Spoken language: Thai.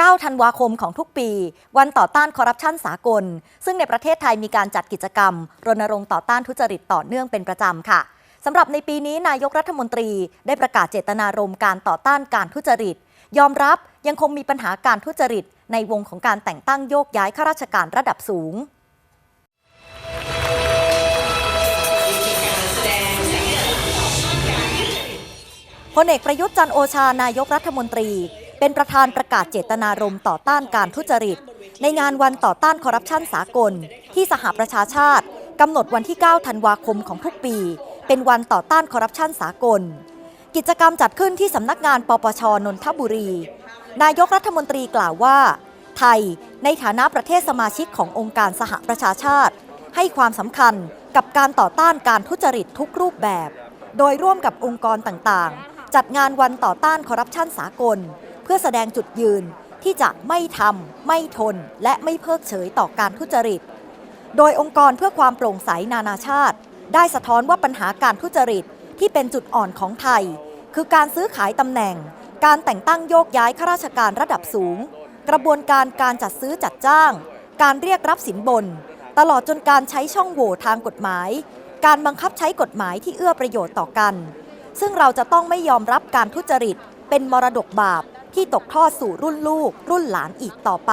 9 ธันวาคมของทุกปี วันต่อต้านคอร์รัปชันสากล ซึ่งในประเทศไทยมีการจัดกิจกรรม รณรงค์ต่อต้านทุจริตต่อเนื่องเป็นประจำค่ะสำหรับในปีนี้นายกรัฐมนตรีได้ประกาศเจตนารมณ์การต่อต้านการทุจริต ยอมรับยังคงมีปัญหาการทุจริต ในวงของการแต่งตั้งโยกย้ายข้าราชการระดับสูงพลเอกประยุทธ์จันโอชานายกรัฐมนตรี เป็นประธานประกาศเจตนารมณ์ต่อต้านการทุจริต ในงานวันต่อต้านคอร์รัปชันสากล ที่สหประชาชาติกำหนดวันที่ 9 ธันวาคมของทุกปี เป็นวันต่อต้านคอร์รัปชันสากล กิจกรรมจัดขึ้นที่สำนักงานปปชนนทบุรี นายกรัฐมนตรีกล่าวว่า ไทยในฐานะประเทศสมาชิกขององค์การสหประชาชาติ ให้ความสำคัญกับการต่อต้านการทุจริตทุกรูปแบบ โดยร่วมกับองค์กรต่างๆ จัดงานวันต่อต้านคอร์รัปชันสากล พื่อแสดงจุดยืนที่จะไม่ทำไม่ทน และไม่เพิกเฉยต่อการทุจริต โดยองค์กรเพื่อความโปร่งใสนานาชาติ ได้สะท้อนว่าปัญหาการทุจริตที่เป็นจุดอ่อนของไทย คือการซื้อขายตำแหน่ง การแต่งตั้งโยกย้ายข้าราชการระดับสูง กระบวนการการจัดซื้อจัดจ้าง การเรียกรับสินบน ตลอดจนการใช้ช่องโหว่ทางกฎหมาย การบังคับใช้กฎหมายที่เอื้อประโยชน์ต่อกัน ซึ่งเราจะต้องไม่ยอมรับการทุจริตเป็นมรดกบาป ที่ตกทอดสู่รุ่นลูกรุ่นหลานอีกต่อไป